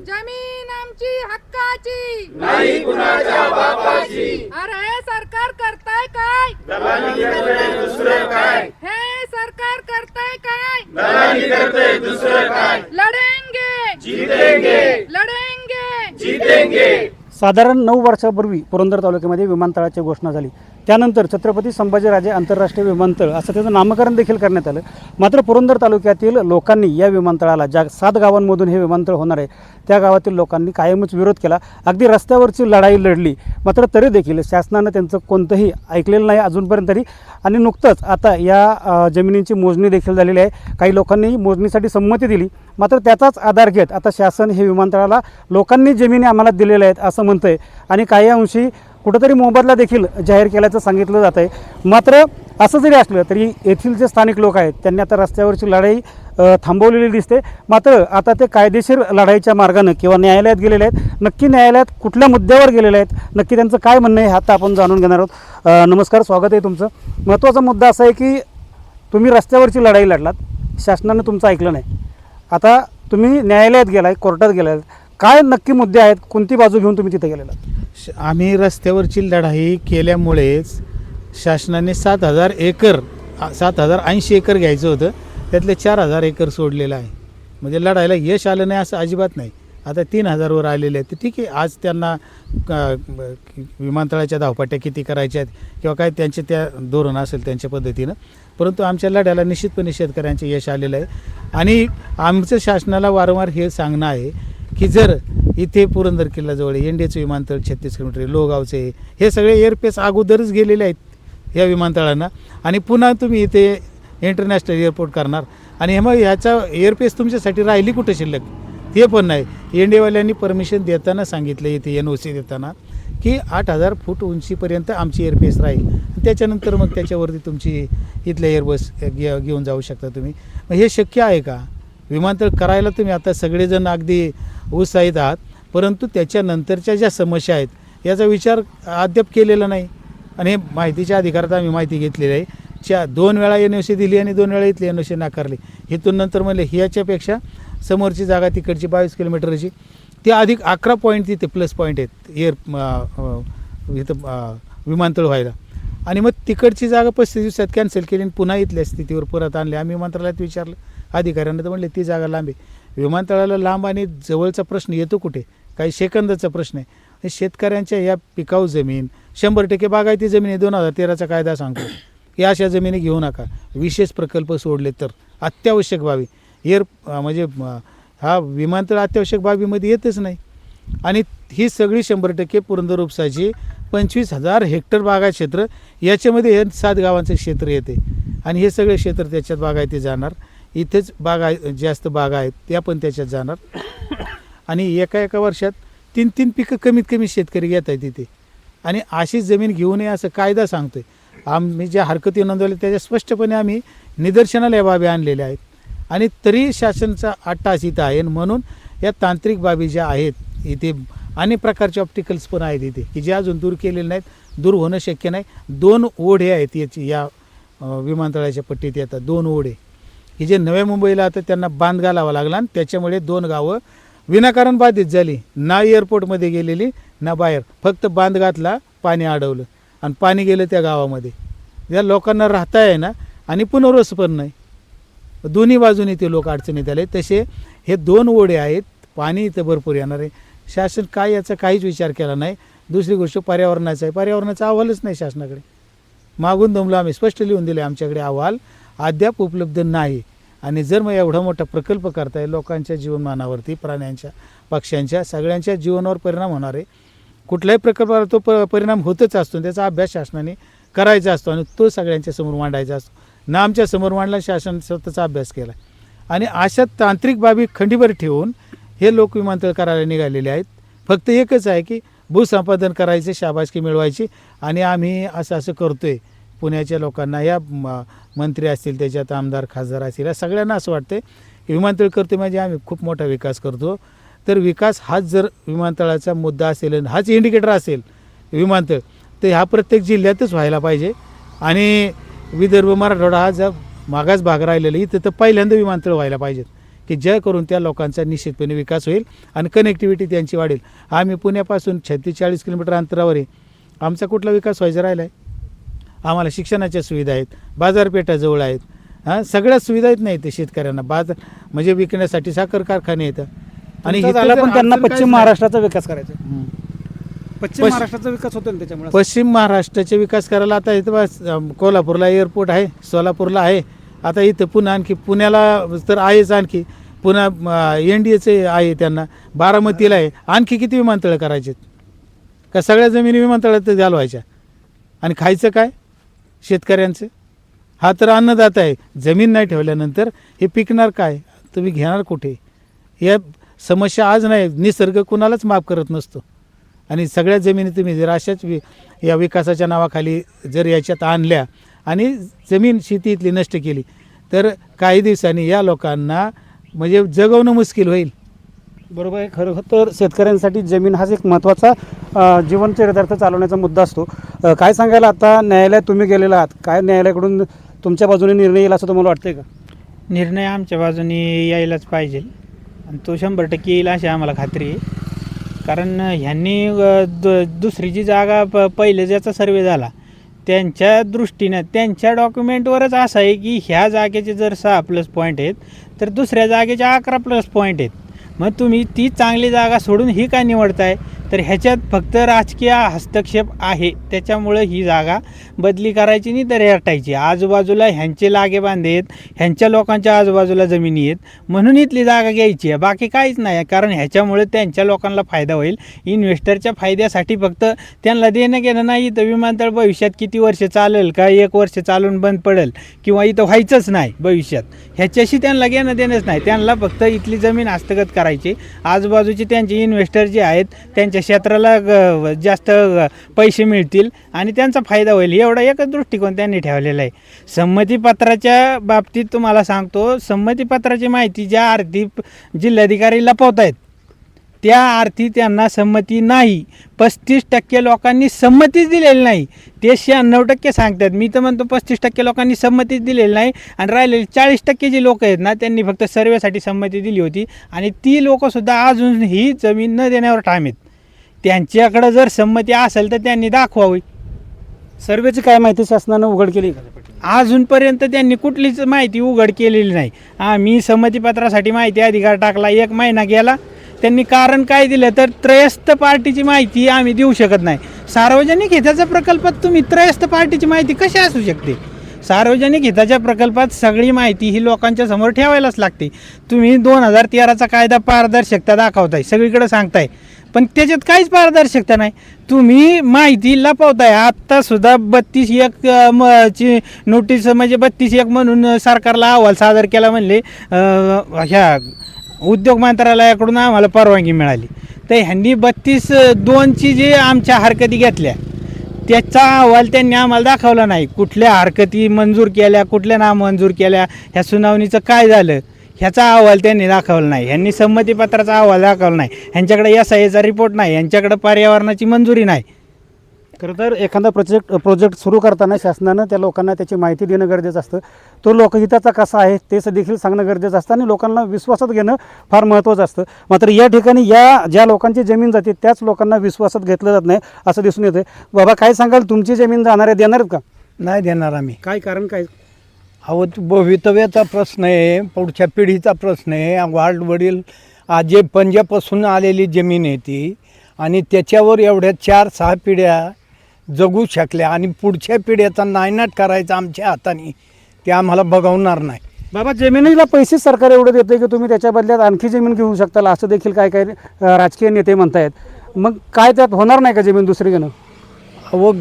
जमीन आमची हक्काची. नाही कुणाच्या बापाची. अरे हे सरकार करताय काय? दलाली करते दुसरं काय? हे सरकार करताय काय? दलाली करते दुसरं काय? लढेंगे. जीतेंगे. लढेंगे. जीतेंगे. साधारण नऊ वर्षापूर्वी पुरंदर तालुक्यामध्ये विमानतळाची घोषणा झाली. त्यानंतर छत्रपती संभाजीराजे आंतरराष्ट्रीय विमानतळ असं त्याचं नामकरण देखील करण्यात आलं. मात्र पुरंदर तालुक्यातील लोकांनी या विमानतळाला ज्या सात गावांमधून हे विमानतळ होणार आहे त्या गावातील लोकांनी कायमच विरोध केला. अगदी रस्त्यावरची लढाई लढली. मात्र तरी देखील शासनानं त्यांचं कोणतंही ऐकलेलं नाही अजूनपर्यंत तरी. आणि नुकतंच आता या जमिनींची मोजणी देखील झालेली आहे. काही लोकांनी मोजणीसाठी संमती दिली. मात्र त्याचाच आधार घेत आता शासन हे विमानतळाला लोकांनी जमिनी आम्हाला दिलेल्या आहेत असं म्हणतं आहे आणि काही अंशी कुठंतरी मोबदला देखील जाहीर केल्याचं सांगितलं जात आहे मात्र असं जरी असलं तरी येथील जे स्थानिक लोक आहेत त्यांनी आता रस्त्यावरची लढाई थांबवलेली दिसते. मात्र आता ते कायदेशीर लढाईच्या मार्गानं किंवा न्यायालयात गेलेले आहेत. नक्की न्यायालयात कुठल्या मुद्द्यावर गेलेले आहेत नक्की त्यांचं काय म्हणणं आहे हे आता आपण जाणून घेणार आहोत. नमस्कार स्वागत आहे तुमचं. महत्त्वाचा मुद्दा असा आहे की तुम्ही रस्त्यावरची लढाई लढलात. शासनानं तुमचं ऐकलं नाही. आता तुम्ही न्यायालयात गेलाय कोर्टात गेलाय. काय नक्की मुद्दे आहेत? कोणती बाजू घेऊन तुम्ही तिथे गेलेला श- आम्ही रस्त्यावरची लढाई केल्यामुळेच शासनाने सात हजार एकर सात हजार ऐंशी एकर घ्यायचं होतं. त्यातले चार हजार एकर सोडलेलं आहे. म्हणजे लढायला यश आलं नाही असं अजिबात नाही. आता तीन हजारवर आलेले आहेत. तर ठीक आहे आज त्यांना विमानतळाच्या धावपाट्या किती करायच्या आहेत किंवा काय त्यांचे त्या धोरण असेल त्यांच्या पद्धतीनं. परंतु आमच्या लढ्याला निश्चितपणे शेतकऱ्यांचे यश आलेलं आहे. आणि आमचं शासनाला वारंवार हे सांगणं आहे की जर इथे पुरंदर किल्ल्याजवळ एन डी एचं विमानतळ छत्तीस किलोमीटर लोगावचे हे सगळे एअरपेस अगोदरच गेलेले आहेत या विमानतळांना. आणि पुन्हा तुम्ही इथे इंटरनॅशनल एअरपोर्ट करणार. आणि हे मग ह्याचा एअरपेस तुमच्यासाठी राहिली कुठं शिल्लक? ते पण नाही. एन डीवाल्यांनी परमिशन देताना सांगितलं इथे एन ओ सी देताना की आठ हजार फूट उंचीपर्यंत आमची एअरपेस राहील. त्याच्यानंतर मग त्याच्यावरती तुमची इथल्या एअरबस घे घेऊन जाऊ शकता तुम्ही. मग हे शक्य आहे का? विमानतळ करायला तुम्ही आता सगळेजण अगदी उत्साहित आहात परंतु त्याच्यानंतरच्या ज्या समस्या आहेत याचा विचार अद्याप केलेला नाही. आणि हे माहितीच्या अधिकारात आम्ही माहिती घेतलेली आहे. च्या दोन वेळा एन ओ सी दिली आणि दोन वेळा इथली एन ओ सी नाकारली. इथून नंतर म्हणले ह्याच्यापेक्षा समोरची जागा तिकडची बावीस किलोमीटरची. ती अधिक अकरा पॉईंट तिथे प्लस पॉईंट आहेत. एअर इथं विमानतळ व्हायला. आणि मग तिकडची जागा पस्तीस दिवसात कॅन्सल केली आणि पुन्हा इथल्या स्थितीवर परत आणली. आम्ही मंत्रालयात विचारलं. अधिकाऱ्यांना तर म्हणले ती जागा लांब आहे. विमानतळाला लांब आणि जवळचा प्रश्न येतो कुठे? काही सेकंदाचा प्रश्न आहे. शेतकऱ्यांच्या या पिकाऊ जमीन शंभर टक्के बागायती जमीन आहे. दोन हजार तेराचा कायदा सांगतो. या अशा जमिनी घेऊ नका. विशेष प्रकल्प सोडले तर. अत्यावश्यक व्हावी. एअर म्हणजे हा विमानतळ अत्यावश्यक बाबीमध्ये येतच नाही. आणि ही सगळी शंभर टक्के पुरंदर उपसाची पंचवीस हजार हेक्टर बागा क्षेत्र याच्यामध्ये हे सात गावांचं क्षेत्र येते. आणि हे सगळे क्षेत्र त्याच्यात बागायती जाणार. इथेच बागा जास्त बागा आहेत त्या पण त्याच्यात जाणार. आणि एका एका वर्षात तीन तीन पिकं कमीत कमी शेतकरी घेत आहेत तिथे आणि अशीच जमीन घेऊ नये असं कायदा सांगतोय. आम्ही ज्या हरकती नोंदवल्या त्याच्या स्पष्टपणे आम्ही निदर्शनाला या बाबी आणलेल्या आहेत. आणि तरी शासनचा अट्टास इथं आहे. म्हणून या तांत्रिक बाबी ज्या आहेत इथे अनेक प्रकारचे ऑप्टिकल्स पण आहेत इथे की जे अजून दूर केलेले नाहीत दूर होणं शक्य नाही. दोन ओढे आहेत याची या विमानतळाच्या पट्टीत येतात दोन ओढे. की जे नव्या मुंबईला आता त्यांना बांध घालावा लागला आणि त्याच्यामुळे दोन गावं विनाकारण बाधित झाली. ना एअरपोर्टमध्ये गेलेली ना बाहेर. फक्त बांध घातला पाणी अडवलं. आणि पाणी गेलं त्या गावामध्ये. या लोकांना राहता आहे ना आणि पुनर्वस पण नाही. दोन्ही बाजूने ते लोक अडचणीत आले. तसे हे दोन ओढे आहेत. पाणी इथं भरपूर येणार आहे. शासन काय याचा काहीच विचार केला नाही. दुसरी गोष्ट पर्यावरणाचा आहे. पर्यावरणाचा अहवालच नाही शासनाकडे. मागून दमलो आम्ही. स्पष्ट लिहून दिले आमच्याकडे अहवाल. अद्याप उपलब्ध नाही. आणि जर मग एवढा मोठा प्रकल्प करताय लोकांच्या जीवनमानावरती प्राण्यांच्या पक्ष्यांच्या सगळ्यांच्या जीवनावर परिणाम होणार आहे. कुठल्याही प्रकल्पावर तो प परिणाम होतच असतो. त्याचा अभ्यास शासनाने करायचा असतो आणि तो सगळ्यांच्या समोर मांडायचा असतो. ना आमच्यासमोर मांडला शासन स्वतःचा अभ्यास केला. आणि अशा तांत्रिक बाबी खंडीवर ठेवून हे लोक विमानतळ करायला निघालेले आहेत. फक्त एकच आहे की भूसंपादन करायचे शाबासकी मिळवायची आणि आम्ही असं असं करतो आहे पुण्याच्या लोकांना या म- मंत्री असतील त्याच्यात आमदार खासदार असतील या सगळ्यांना असं वाटतं की विमानतळ करतो म्हणजे आम्ही खूप मोठा विकास करतो. तर विकास हाच जर विमानतळाचा मुद्दा असेल आणि हाच इंडिकेटर असेल विमानतळ तर ह्या प्रत्येक जिल्ह्यातच व्हायला पाहिजे. आणि विदर्भ मराठवाडा हा जर मागास भाग राहिलेला इथं तर पहिल्यांदा विमानतळ व्हायला पाहिजेत की ज्या करून त्या लोकांचा निश्चितपणे विकास होईल आणि कनेक्टिव्हिटी त्यांची वाढेल. आम्ही पुण्यापासून छत्तीस चाळीस किलोमीटर अंतरावर आहे आमचा कुठला विकास व्हायचा राहिला आहे आम्हाला शिक्षणाच्या सुविधा आहेत बाजारपेठा जवळ आहेत हां सगळ्या सुविधा आहेत नाही ते शेतकऱ्यांना. बाजार म्हणजे विकण्यासाठी साखर कारखाने येतं आणि पण त्यांना पश्चिम. महाराष्ट्राचा विकास करायचा. आहे. पश्चिम पश्चिम- महाराष्ट्राचा विकास होतो ना त्याच्यामुळे पश्चिम महाराष्ट्राचे विकास करायला आता इथं बस कोल्हापूरला एअरपोर्ट आहे सोलापूरला आहे. आता इथं पुन्हा आणखी पुण्याला तर आहेच आणखी. पुन्हा एन डी एचे आहे त्यांना बारामतीला आहे. आणखी किती विमानतळं करायचे का सगळ्या जमिनी विमानतळात घालवायच्या? आणि खायचं काय? शेतकऱ्यांचं? हा तर अन्नदाता आहे. जमीन नाही ठेवल्यानंतर हे पिकणार काय? तुम्ही घेणार कुठे? या समस्या आज नाही. निसर्ग कुणालाच माफ करत नसतो. आणि सगळ्या जमिनी तुम्ही जर अशाच वि या विकासाच्या नावाखाली जर याच्यात आणल्या आणि जमीन शेती इथली नष्ट केली तर काही दिवसांनी या लोकांना म्हणजे जगवणं मुश्किल होईल. बरोबर आहे. खरं तर शेतकऱ्यांसाठी जमीन हाच एक महत्त्वाचा अ, जीवनचरितार्थ चालवण्याचा मुद्दा असतो. काय सांगायला आता न्यायालयात तुम्ही गेलेला आहात? काय न्यायालयाकडून तुमच्या बाजूने निर्णय येईल असं तुम्हाला वाटतंय का? निर्णय आमच्या बाजूने यायलाच पाहिजे. आणि तो शंभर टक्के येईल अशी आम्हाला खात्री आहे. कारण ह्यांनी द दुसरी जी जागा प पहिले ज्याचा सर्वे झाला त्यांच्या दृष्टीनं त्यांच्या डॉक्युमेंटवरच असं आहे की ह्या जागेचे जर सहा प्लस पॉईंट आहेत तर दुसऱ्या जागेचे अकरा प्लस पॉईंट आहेत. मग तुम्ही ती चांगली जागा सोडून ही का निवडताय? तर ह्याच्यात फक्त राजकीय हस्तक्षेप आहे. त्याच्यामुळं ही जागा बदली करायची नाही तर हटायची आजूबाजूला ह्यांचे लागे बांधे आहेत ह्यांच्या लोकांच्या आजूबाजूला जमिनी आहेत म्हणून इथली जागा घ्यायची आहे. बाकी काहीच नाही आहे कारण ह्याच्यामुळे त्यांच्या लोकांना फायदा होईल. इन्व्हेस्टरच्या फायद्यासाठी फक्त त्यांना देणं घेणं नाही तर विमानतळ भविष्यात किती वर्ष चालेल का एक वर्ष चालून बंद पडेल किंवा इथं व्हायचंच नाही भविष्यात. ह्याच्याशी त्यांना घेणं देणंच नाही. त्यांना फक्त इथली जमीन हस्तगत करायची. आजूबाजूचे त्यांचे इन्व्हेस्टर जे आहेत त्यांच्या क्षेत्राला ग- जास्त पैसे मिळतील आणि त्यांचा फायदा होईल. एवढा एकच दृष्टिकोन त्यांनी ठेवलेला आहे. संमतीपत्राच्या बाबतीत तुम्हाला सांगतो संमतीपत्राची माहिती ज्या आरती जिल्हाधिकारी लपवत आहेत त्या आरती त्यांना संमती नाही. पस्तीस टक्के लोकांनी संमतीच दिलेली नाही. ते शहाण्णव टक्के सांगतात मी तर म्हणतो पस्तीस टक्के लोकांनी संमतीच दिलेली नाही आणि राहिलेले चाळीस टक्के जे लोक आहेत ना त्यांनी फक्त सर्वेसाठी संमती दिली होती आणि ती लोकंसुद्धा अजूनही जमीन न देण्यावर ठाम आहेत. त्यांच्याकडं जर संमती असेल तर त्यांनी दाखवावी. सर्वेची काय माहिती? शासनानं उघड केली का? अजूनपर्यंत त्यांनी कुठलीच माहिती उघड केलेली नाही. आम्ही संमतीपत्रासाठी माहिती अधिकार टाकला एक महिना गेला. त्यांनी कारण काय दिलं तर त्रयस्थ पार्टीची माहिती आम्ही देऊ शकत नाही. सार्वजनिक हिताच्या प्रकल्पात तुम्ही त्रयस्थ पार्टीची माहिती कशी असू शकते? सार्वजनिक हिताच्या प्रकल्पात सगळी माहिती ही लोकांच्या समोर ठेवायलाच लागते. तुम्ही दोन हजार तेराचा कायदा पारदर्शकता दाखवताय सगळीकडे सांगताय. पण त्याच्यात काहीच पारदर्शकता नाही. तुम्ही माहिती लपवताय. आत्तासुद्धा बत्तीस एक ची नोटीस म्हणजे बत्तीस एक म्हणून सरकारला अहवाल सादर केला म्हणले ह्या उद्योग मंत्रालयाकडून आम्हाला परवानगी मिळाली. तर ह्यांनी बत्तीस दोनची जे आमच्या हरकती घेतल्या त्याचा अहवाल त्यांनी आम्हाला दाखवला नाही. कुठल्या हरकती मंजूर केल्या कुठल्या नामंजूर केल्या ह्या सुनावणीचं काय झालं ह्याचा अहवाल त्यांनी दाखवला नाही. ह्यांनी संमतीपत्राचा अहवाल दाखवला नाही. ह्यांच्याकडे एस आय एचा रिपोर्ट नाही. यांच्याकडे पर्यावरणाची मंजुरी नाही. खरं तर एखादा प्रोजेक्ट प्रोजेक्ट सुरू करताना शासनानं त्या लोकांना त्याची माहिती देणं गरजेचं असतं. तो लोकहिताचा कसा आहे ते देखील सांगणं गरजेचं असतं आणि लोकांना विश्वासात घेणं फार महत्त्वाचं असतं. मात्र या ठिकाणी या ज्या लोकांची जमीन जाते त्याच लोकांना विश्वासात घेतलं जात नाही असं दिसून येतं बाबा काय सांगाल? तुमची जमीन जाणार आहे देणार का? नाही देणार आम्ही. काय कारण काय? अहो तो भवितव्याचा प्रश्न आहे पुढच्या पिढीचा प्रश्न आहे. वाढ वडील आजे पंजापासून आलेली जमीन आहे ती. आणि त्याच्यावर एवढ्या चार सहा पिढ्या जगू शकल्या आणि पुढच्या पिढ्याचा नायनाट करायचा आमच्या हाताने ते आम्हाला बघवणार नाही. बाबा जमिनीला पैसे सरकार एवढे देते की तुम्ही त्याच्या बदल्यात आणखी जमीन घेऊ शकताल असं देखील काय काय राजकीय नेते म्हणतायत. मग काय त्यात होणार नाही का जमीन दुसरी घेणं अहो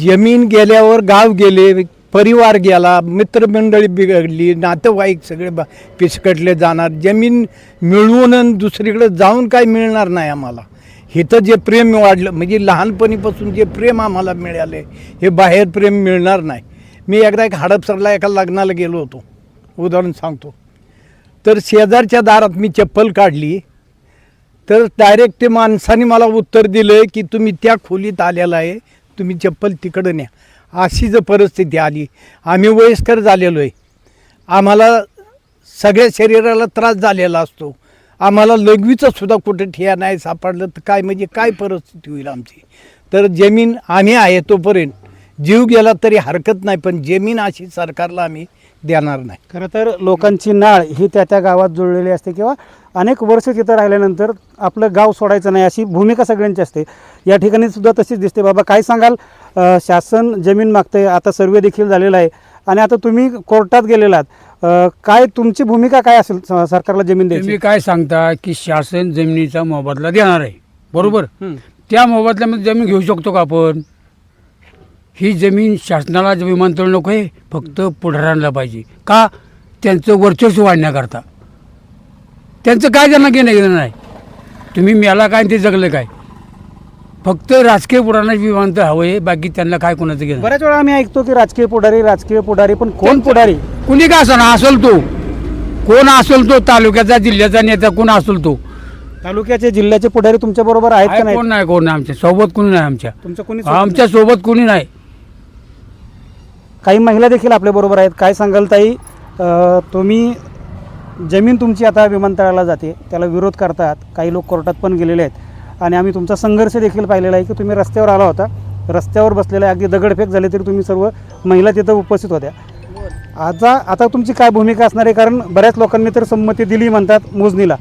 जमीन गेल्यावर गाव गेले परिवार गेला मित्रमंडळी बिघडली नातेवाईक सगळे बा- पिसकटले जाणार. जमीन मिळवून दुसरीकडे जाऊन काय मिळणार नाही आम्हाला. इथं जे प्रेम वाढलं म्हणजे लहानपणीपासून जे प्रेम आम्हाला मिळाले हे बाहेर प्रेम मिळणार नाही. मी एकदा एक हडपसरला एका लग्नाला गेलो होतो. उदाहरण सांगतो. तर शेजारच्या दारात मी चप्पल काढली. तर डायरेक्ट ते माणसाने मला उत्तर दिलं की तुम्ही त्या खोलीत आलेला आहे तुम्ही चप्पल तिकडं न्या. अशी जर परिस्थिती आली आम्ही वयस्कर झालेलो आहे. आम्हाला सगळ्या शरीराला त्रास झालेला असतो. आम्हाला लघवीचं सुद्धा कुठं ठिया नाही सापडलं तर काय म्हणजे काय परिस्थिती होईल आमची? तर जमीन आम्ही आहे तोपर्यंत जीव गेला तरी हरकत नाही पण जमीन अशी सरकारला आम्ही देणार नाही. खरं तर लोकांची नाळ ही त्या त्या गावात जुळलेली असते किंवा अनेक वर्ष तिथं राहिल्यानंतर आपलं गाव सोडायचं नाही अशी भूमिका सगळ्यांची असते. या ठिकाणी सुद्धा तशीच दिसते. बाबा काय सांगाल? शासन जमीन मागतंय. आता सर्वे देखील झालेला आहे. आणि आता तुम्ही कोर्टात गेलेलात अ, काय तुमची भूमिका काय असेल स- सरकारला जमीन द्यायची? तुम्ही काय सांगता की शासन जमिनीचा मोबदला देणार आहे? बरोबर? हं. त्या मोबदल्यामध्ये जमीन घेऊ शकतो का आपण? ही जमीन शासनाला जे विमानतळ नको आहे फक्त पुढाऱ्यांना पाहिजे. का? त्यांचं वर्चस्व वाढण्याकरता. त्यांचं काय त्यांना घेणं घेणं नाही? तुम्ही मेला काय आणि ते जगलं काय? फक्त राजकीय पुढाऱ्यांना विमानतळ हवं आहे बाकी त्यांना काय कोणाचं घेणं? बऱ्याच वेळा आम्ही ऐकतो की राजकीय पुढारी राजकीय पुढारी पण कोण पुढारी? कुणी का असणार असेल तो. कोण असेल तो तालुक्याचा जिल्ह्याचा नेता कोण असेल तो. तालुक्याचे जिल्ह्याचे पुढारी तुमच्या बरोबर आहेत का नाही कोण नाही कोण नाही आमच्यासोबत कोणी नाही आमच्या. तुमचं कोणी आमच्यासोबत कोणी नाही. काही महिला देखील आपल्या बरोबर आहेत. काय सांगाल ताई? अ, तुम्ही जमीन तुमची आता विमानतळाला जाते. त्याला विरोध करतात. काही लोक कोर्टात पण गेलेले आहेत. आणि आम्ही तुमचा संघर्ष देखील पाहिलेला आहे की तुम्ही रस्त्यावर आला होता. रस्त्यावर बसलेला अगदी दगडफेक झाली तरी तुम्ही सर्व महिला तिथं उपस्थित होत्या. आता आता तुमची काय भूमिका असणार आहे? कारण बऱ्याच लोकांनी तर संमती दिली म्हणतात मोजणीला.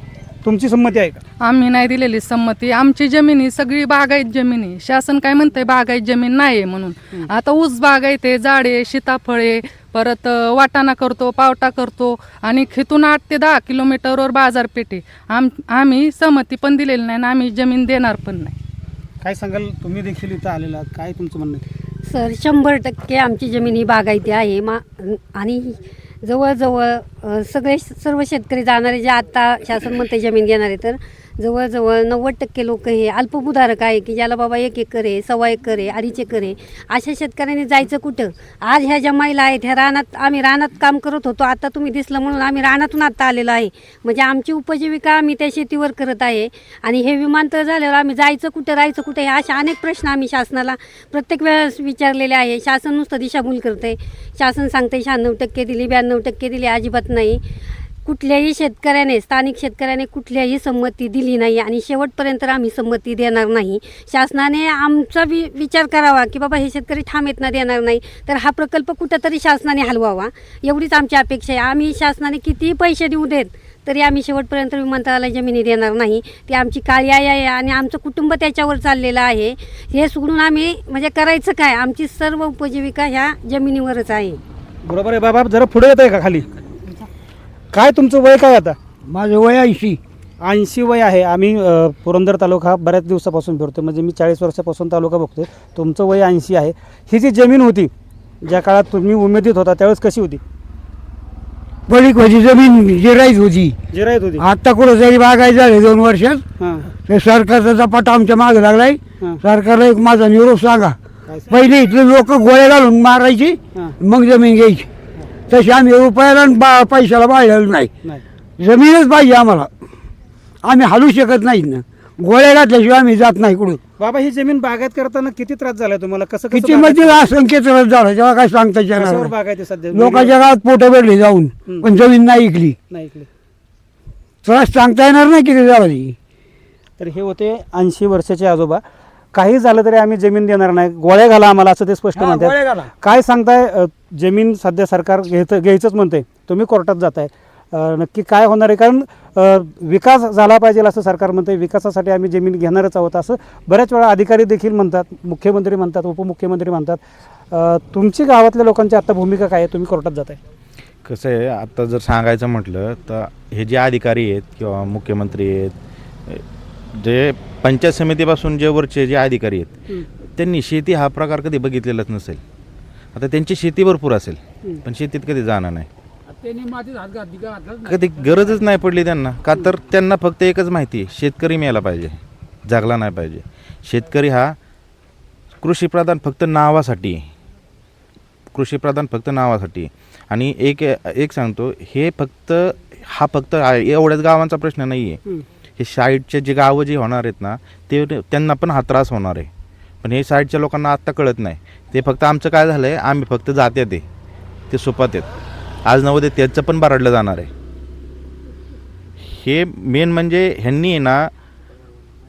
तुमची संमती आहे का? आम्ही नाही दिलेली संमती. आमची जमीन ही सगळी बागायत जमीन. आहे शासन काय म्हणतंय? बागायत जमीन नाही आहे म्हणून आता ऊस बागायत आहे झाडे सीताफळे परत वाटाणा करतो पावटा करतो आणि खितून आठ ते दहा किलोमीटरवर बाजारपेठ आहे. आम आम्ही संमती पण दिलेली नाही आणि आम्ही जमीन देणार पण नाही. काय सांगाल? तुम्ही देखील इथं आलेला आहात. काय तुमचं म्हणणं आहे? सर शंभर टक्के आमची जमीन ही बागायती आहे. मा आणि जवळजवळ सगळे सर्व शेतकरी जाणारे जे आत्ता शासन म्हणते जमीन घेणारे तर जवळजवळ नव्वद टक्के लोक हे अल्पभूधारक आहे की ज्याला बाबा एक एकर आहे सव्वा एकर आहे अडीच एकर आहे. अशा शेतकऱ्यांनी जायचं कुठं? आज ह्या ज्या महिला आहेत ह्या रानात आम्ही रानात काम करत होतो. आता तुम्ही दिसलं म्हणून आम्ही रानातून आत्ता आलेलो आहे. म्हणजे आमची उपजीविका आम्ही त्या शेतीवर करत आहे. आणि हे विमानतळ झाल्यावर आम्ही जायचं कुठं राहायचं कुठं हे असे अनेक प्रश्न आम्ही शासनाला प्रत्येक वेळेस विचारलेले आहे. शासन नुसतं दिशाभूल करते शासन सांगते शहाण्णव टक्के दिली ब्याण्णव टक्के दिली अजिबात नाही. कुठल्याही शेतकऱ्याने स्थानिक शेतकऱ्याने कुठल्याही संमती दिली नाही आणि शेवटपर्यंत आम्ही संमती देणार नाही. शासनाने आमचा वि विचार करावा की बाबा हे शेतकरी ठाम येतना देणार नाही तर हा प्रकल्प कुठंतरी शासनाने हलवावा. एवढीच आमची अपेक्षा आहे. आम्ही शासनाने कितीही पैसे देऊ देत तरी आम्ही शेवटपर्यंत विमानतळाला जमिनी देणार नाही. ती आमची काळी आई आहे आणि आमचं कुटुंब त्याच्यावर चाललेलं आहे. हे सोडून आम्ही म्हणजे करायचं काय? आमची सर्व उपजीविका ह्या जमिनीवरच आहे. बरोबर आहे बाबा. जरा पुढे येत आहे का खाली? काय तुमचं वय काय आता? माझं वय ऐंशी. ऐंशी वय आहे. आम्ही अ, पुरंदर तालुका बऱ्याच दिवसापासून फिरतो म्हणजे मी चाळीस वर्षापासून तालुका बघतोय. तुमचं वय ऐंशी आहे. ही जी जमीन होती ज्या काळात तुम्ही उमेदीत होता त्यावेळेस कशी होती? पडीक होती जमीन जिराईत होती. जिरायत होती. आता कुठं तरी बागाय झाले दोन वर्षात हां. ते सरकारचा झपाटा आमच्या मागे लागलाय. हां. सरकारला एक माझा निरोप सांगा. काय पहिले इथले लोक गोळ्या घालून मारायची हां. मग जमीन घ्यायची. तशी आम्ही रुपयाला आणि बा पैशाला बाळलेलो नाही. जमीनच पाहिजे आम्हाला. आम्ही हलू शकत नाहीत ना. गोळ्या घातल्याशिवाय आम्ही जात नाही कुठं. बाबा ही जमीन बागायत करताना किती त्रास झालाय तुम्हाला? कसं किती म्हणजे असंख्य त्रास झाला. तेव्हा काय सांगता येणार. बागायत सध्या? लोकांच्या गावात पोटं भरली जाऊन. पण जमीन नाही ऐकली नाही ऐकले त्रास सांगता येणार नाही किती झाला. तर हे होते ऐंशी वर्षाचे आजोबा. काही झालं तरी आम्ही जमीन देणार नाही. गोळ्या घाला आम्हाला असं ते स्पष्ट हा, गोळ्या म्हणतात. काय सांगताय अ, जमीन सध्या सरकार घ्यायचं घ्यायचंच म्हणते तुम्ही कोर्टात जाताय. अ, नक्की काय होणार आहे? कारण अ, विकास झाला पाहिजे असं सरकार म्हणते विकासासाठी आम्ही जमीन घेणारच आहोत असं बऱ्याच वेळा अधिकारी देखील म्हणतात. मुख्यमंत्री म्हणतात उपमुख्यमंत्री म्हणतात. अ, तुमची गावातल्या लोकांची आता भूमिका काय आहे? तुम्ही कोर्टात जाताय. कसं आहे आता जर सांगायचं म्हटलं तर हे जे अधिकारी आहेत किंवा मुख्यमंत्री आहेत जे पंचायत समितीपासून जे वरचे जे अधिकारी आहेत त्यांनी शेती हा प्रकार कधी बघितलेलाच नसेल. आता त्यांची शेती भरपूर असेल पण शेतीत कधी जाणार नाही. त्यांनी मातीत हात घातली का? घातलाच नाही. कधी गरजच नाही पडली त्यांना. का तर त्यांना फक्त एकच माहिती आहे शेतकरी मिळाला पाहिजे जगला नाही पाहिजे. शेतकरी हा कृषीप्रधान फक्त नावासाठी आहे. कृषीप्रधान फक्त नावासाठी आहे. आणि एक एक सांगतो हे फक्त हा फक्त आ- एवढ्याच गावांचा प्रश्न नाही आहे हे साईडचे जे गावं जे होणार आहेत ना ते त्यांना पण हा त्रास होणार आहे. पण हे साईडच्या लोकांना आत्ता कळत नाही. ते फक्त आमचं काय झालं आहे आम्ही फक्त जाते ते ते सोपात आहेत आज नव्हते त्याचं पण बराडलं जाणार आहे. हे मेन म्हणजे ह्यांनी आहे ना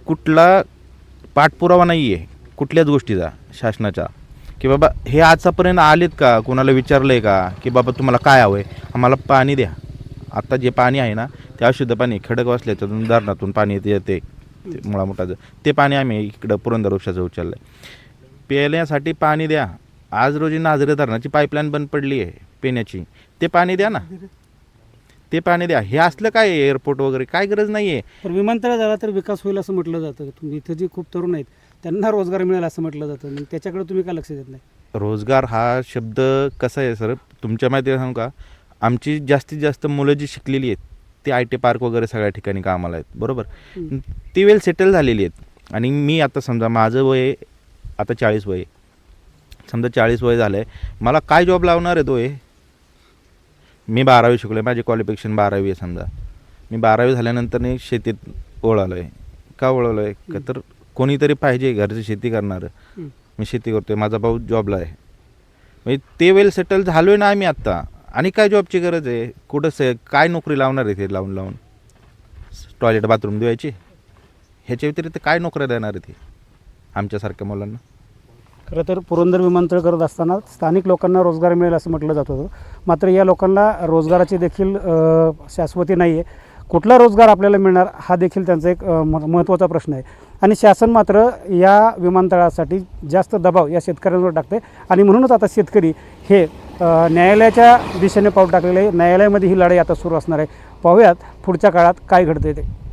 कुठला पाठपुरावा नाही आहे कुठल्याच गोष्टीचा शासनाचा. की बाबा हे आजपर्यंत आलेत का? कोणाला विचारलं आहे का? की बाबा तुम्हाला काय हवं आहे आम्हाला पाणी द्या. आत्ता जे पाणी आहे ना ते अशुद्ध पाणी खडक वाचल्याच्यातून धरणातून पाणी येते मुळामुठाचं. ते पाणी आम्ही इकडं पुरंदर वृक्षाचं उचललं आहे प्यायण्यासाठी पाणी द्या. आज रोजी नाझरे धरणाची पाईपलाईन बंद पडली आहे पिण्याची. ते पाणी द्या ना. ते पाणी द्या. हे असलं काय एअरपोर्ट वगैरे? काय गरज नाही आहे तर विमानतळ झाला तर विकास होईल असं म्हटलं जातं. तुम्ही इथं जे खूप तरुण आहेत त्यांना रोजगार मिळेल असं म्हटलं जातं. मग त्याच्याकडे तुम्ही का लक्ष देत नाही? रोजगार हा शब्द कसा आहे सर? तुमच्या माहिती सांगू का? आमची जास्तीत जास्त मुलं जी शिकलेली आहेत ती आय टी पार्क वगैरे सगळ्या ठिकाणी कामाला आहेत बरोबर. ती वेल सेटल झालेली आहेत. आणि मी आता समजा माझं वय आता चाळीस वय. समजा चाळीस वय झालं आहे मला काय जॉब लावणार आहे तो हे? मी बारावी शिकलो आहे माझी क्वालिफिकेशन बारावी आहे समजा. मी बारावी झाल्यानंतर मी शेतीत ओळालो आहे का ओळवलं आहे का तर कोणीतरी पाहिजे घरची शेती करणारं. मी शेती करतो आहे माझा भाऊ जॉबला आहे. म्हणजे ते वेल सेटल झालो आहे ना आम्ही आत्ता आणि काय जॉबची गरज आहे? कुठं से काय नोकरी लावणार आहे ते लावून लावून? टॉयलेट बाथरूम द्यायची ह्याच्या व्यतिरिक्त काय नोकऱ्या देणार आहे ते आमच्यासारख्या मुलांना? खरं तर पुरंदर विमानतळ करत असताना स्थानिक लोकांना रोजगार मिळेल असं म्हटलं जात होतं. मात्र या लोकांना रोजगाराची देखील अ, शाश्वती नाही आहे कुठला रोजगार आपल्याला मिळणार हा देखील त्यांचा एक अ, म- महत्त्वाचा प्रश्न आहे. आणि शासन मात्र या विमानतळासाठी जास्त दबाव या शेतकऱ्यांवर टाकते आणि म्हणूनच आता शेतकरी हे न्यायालयाच्या दिशेने पाऊल टाकलेलं आहे. न्यायालयामध्ये ही लढाई आता सुरू असणार आहे. पाहूयात पुढच्या काळात काय घडतं ते.